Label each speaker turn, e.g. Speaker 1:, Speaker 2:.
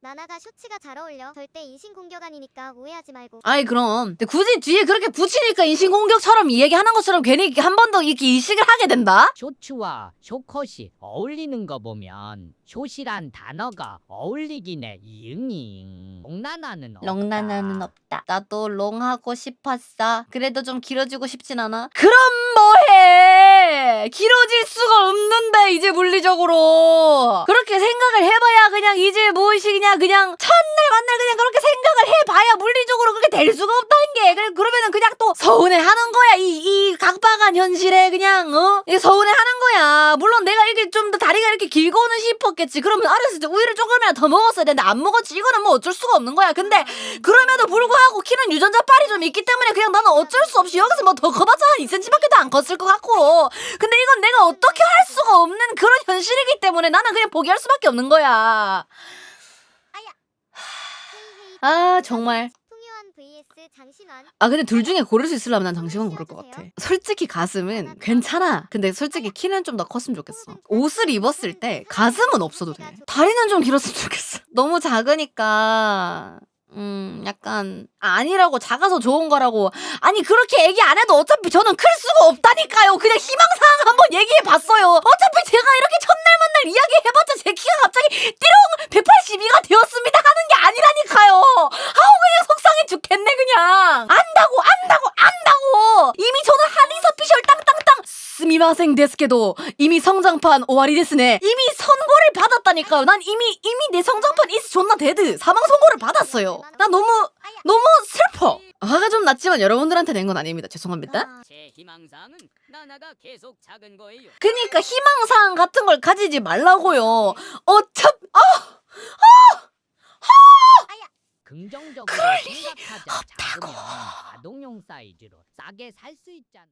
Speaker 1: 나나가 쇼츠가 잘 어울려. 절대 인신공격 아니니까 오해하지 말고.
Speaker 2: 아이 그럼 근데 굳이 뒤에 그렇게 붙이니까 인신공격처럼 이 얘기하는 것처럼 괜히 한 번 더 이렇게 이식을 하게 된다?
Speaker 3: 쇼츠와 쇼컷이 어울리는 거 보면 쇼시란 단어가 어울리긴 해. 이응이응. 롱나나는 없다.
Speaker 2: 롱나나는 없다. 나도 롱 하고 싶었어. 그래도 좀 길어지고 싶진 않아. 그럼 뭐해? 길어질 수가 없는데 이제 물리적으로. 그렇게 생각을 해봐야 그냥 이제 무엇이냐 그냥 첫날 만날 그냥 그렇게 생각을 해봐야 물리적으로 그렇게 될 수가 없다는 게. 그래 그러면은 그냥 또 서운해하는 거야. 이 이 각박한 현실에 그냥 어? 서운해하는 거야. 물론 이게 좀더 다리가 이렇게 길고는 싶었겠지. 그러면 알았을 때 우유를 조금이라도 더 먹었어야 되는데 안 먹었지. 이거는 뭐 어쩔 수가 없는 거야. 근데 그럼에도 불구하고 키는 유전자 빨이 좀 있기 때문에 그냥 나는 어쩔 수 없이 여기서 뭐 더 커봤자 한 2cm밖에 안 컸을 것 같고 근데 이건 내가 어떻게 할 수가 없는 그런 현실이기 때문에 나는 그냥 포기할 수밖에 없는 거야. 아 정말. 아 근데 둘 중에 고를 수 있으려면 난 장시간 고를 것 같아. 솔직히 가슴은 괜찮아. 근데 솔직히 키는 좀 더 컸으면 좋겠어. 옷을 입었을 때 가슴은 없어도 돼. 다리는 좀 길었으면 좋겠어. 너무 작으니까 음 약간 아니라고 작아서 좋은 거라고. 아니 그렇게 얘기 안 해도 어차피 저는 클 수가 없다니까요. 그냥 희망사항 한번 얘기해 봤어요. 어차피 제가 이렇게 첫날 만날 이야기 해봤자 제 키가 갑자기 띠롱 182가 되었습니다 하는 게 아니라니까요 아우 그냥 속상해 죽겠네 그냥 안다고 안다고 안다고 이미 저는 한의사 피셜 땅땅땅 스미마생 데스케도 이미 성장판 오와리 데스네. 이미 선고를 받았다니까요. 난 이미 이미 내 성장판 이스 존나 데드. 사망 선고를 받았어요. 나 너무 너무 슬퍼. 화가 좀 났지만 여러분들한테 낸 건 아닙니다. 죄송합니다.
Speaker 1: 아,
Speaker 3: 제 희망사항은 나나가 계속 작은 거예요.
Speaker 2: 그니까 희망사항 같은 걸 가지지 말라고요. 어차 아
Speaker 3: 긍정적으로
Speaker 2: 그럴
Speaker 3: 생각하자. 작으면 아동용 사이즈로 싸게 살 수 있잖아.